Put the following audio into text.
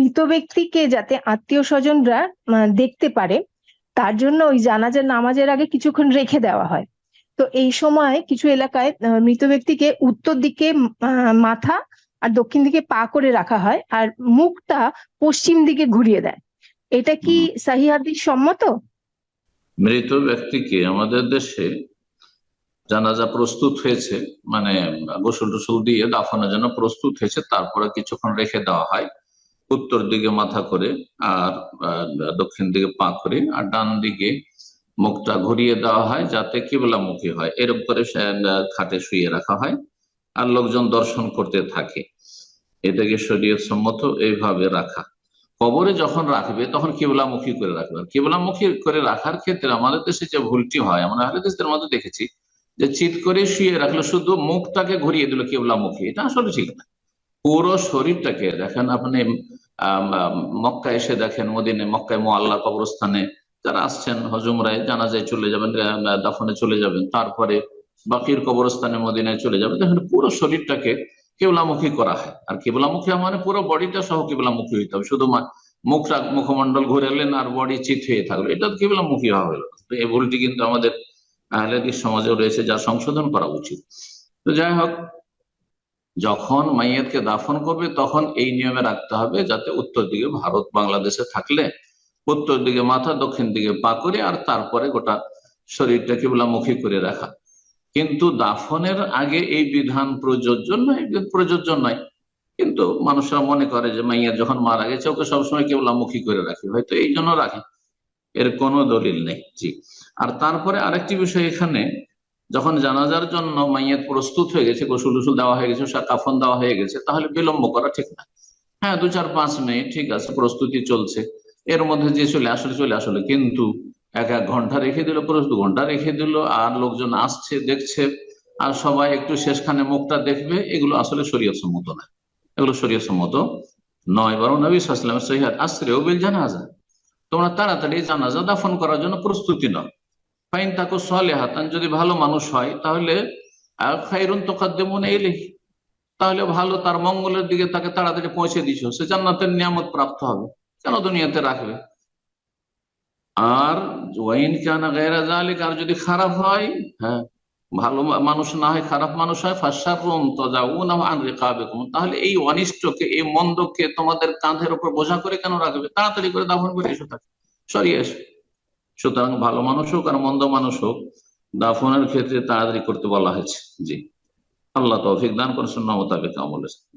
মৃত ব্যক্তিকে যাতে আত্মীয় স্বজনরা দেখতে পারে তার জন্য ওই জানাজার নামাজের আগে কিছুক্ষণ রেখে দেওয়া হয়। তো এই সময় কিছু এলাকায় মৃত ব্যক্তিকে উত্তর দিকে মাথা আর দক্ষিণ দিকে পা করে রাখা হয় আর মুখটা পশ্চিম দিকে ঘুরিয়ে দেয়। এটা কি সাহি হাদিস সম্মত? মৃত ব্যক্তিকে আমাদের দেশে জানাজা প্রস্তুত হয়েছে মানে গোসল টোসল দিয়ে দাফনের জন্য প্রস্তুত হয়েছে তারপরে কিছুক্ষণ রেখে দেওয়া হয়। উত্তর দিকে মাথা করে আর দক্ষিণ দিকে পা করে আর ডান দিকে মুখটা ঘুরিয়ে দেওয়া হয় যাতে কিবলামুখী হয়। এরকম করে খাটে শুয়ে রাখা হয় আর লোকজন দর্শন করতে থাকে। এটাকে শরীয়ত সম্মত এইভাবে রাখা। কবরে যখন রাখবে তখন কিবলামুখী করে রাখবে। কিবলামুখী করে রাখার ক্ষেত্রে আমাদের দেশে যে ভুলটি হয়, আমরা আহলে দেশদের মধ্যে দেখেছি যে চিৎ করে শুয়ে রাখল শুধু মুখটাকে ঘুরিয়ে দিল কিবলামুখী। এটা আসলে ঠিক না। পুরো শরীরটাকে, দেখেন আপনি মক্কা এসে দেখেন মদিনে, মক্কায় মোয়াল্লা কবরস্থানে যারা আসছেন, হজুমরায় জানাজায় চলে যাবেন দাফনে চলে যাবেন। তারপরে বাকির কবরস্থানে মদিনায় চলে যাবেন। দেখেন পুরো শরীরটাকে কেবলামুখী করা হয়। আর কেবলামুখী মানে পুরো বডিটা সহ কেবলামুখী হইতে হবে। শুধু মা- মুখটা মুখমন্ডল ঘুরেলেন আর বডি চিত হয়ে থাকল। এটা কেবলামুখী হওয়া হলো। তো এই ভুলটি কিন্তু আমাদের সমাজেও রয়েছে, যা সংশোধন করা উচিত। তো যাই হোক যখন মাইয়াতকে দাফন করবে, তখন এই নিয়মে রাখতে হবে যাতে উত্তর দিকে ভারত বাংলাদেশে থাকলে উত্তর দিকে মাথা, দক্ষিণ দিকে পা করে আর তারপরে গোটা শরীরটা কেবলামুখী করে রাখা। কিন্তু দাফনের আগে এই বিধান প্রযোজ্য নয় প্রযোজ্য নয়। কিন্তু মানুষরা মনে করে যে মাইয়া যখন মারা গেছে, ওকে সবসময় কেবলামুখী করে রাখি। হয়তো এই জন্য রাখে। এর কোনো দলিল নেই। জি। আর তারপরে আরেকটি বিষয় এখানে যখন জানাজার জন্য মাইয়াত প্রস্তুত হয়ে গেছে, গোসল টুসুল দেওয়া হয়ে গেছে কাফন দেওয়া হয়ে গেছে, তাহলে বিলম্ব করা ঠিক না। হ্যাঁ দু চার পাঁচ মিনিট, ঠিক আছে, প্রস্তুতি চলছে। এর মধ্যে যে চলে আসলে চলে আসলে। কিন্তু এক এক ঘণ্টা রেখে দিল পুরো দু ঘণ্টা রেখে দিল, আর লোকজন আসছে, দেখছে, আর সবাই একটু শেষখানে মুখটা দেখবে, এগুলো আসলে শরীয়ত সম্মত না। এগুলো শরীয়ত সম্মত নয়, বরং নবী সাল্লামের সহিহাত আশ্রে বিল জানাজা। তোমরা তাড়াতাড়ি জানাজা দাফন করার জন্য প্রস্তুতি নাও। ফাইন তাকে সলে হাতান যদি ভালো মানুষ হয়, তাহলে খাইরুন তোকাদ্দেমন এলে তাহলে ভালো, তার মঙ্গলের দিকে তাকে তাড়াতাড়ি পৌঁছে দিছ। সে জান্নাতের নিয়ামত প্রাপ্ত হবে, কেন দুনিয়াতে রাখবে? আর ওয়াইন কানা গায়রা জালিক আর যদি খারাপ হয় হ্যাঁ ভালো মানুষ না হয়, খারাপ মানুষ হয় ফাশারুন তাজাউনা আন রিকাবিকুম। তাহলে এই অনিষ্টকে, এই মন্দকে তোমাদের কাঁধের উপর বোঝা করে কেন রাখবে? তাড়াতাড়ি করে দাফন করে এসো তাকে। সরিয়ে এসো। সুতরাং ভালো মানুষ হোক আর মন্দ মানুষ হোক, দাফনের ক্ষেত্রে তাড়াতাড়ি করতে বলা হয়েছে। জি। আল্লাহ তৌফিক দান শূন্য মোতাবেক আমলেছে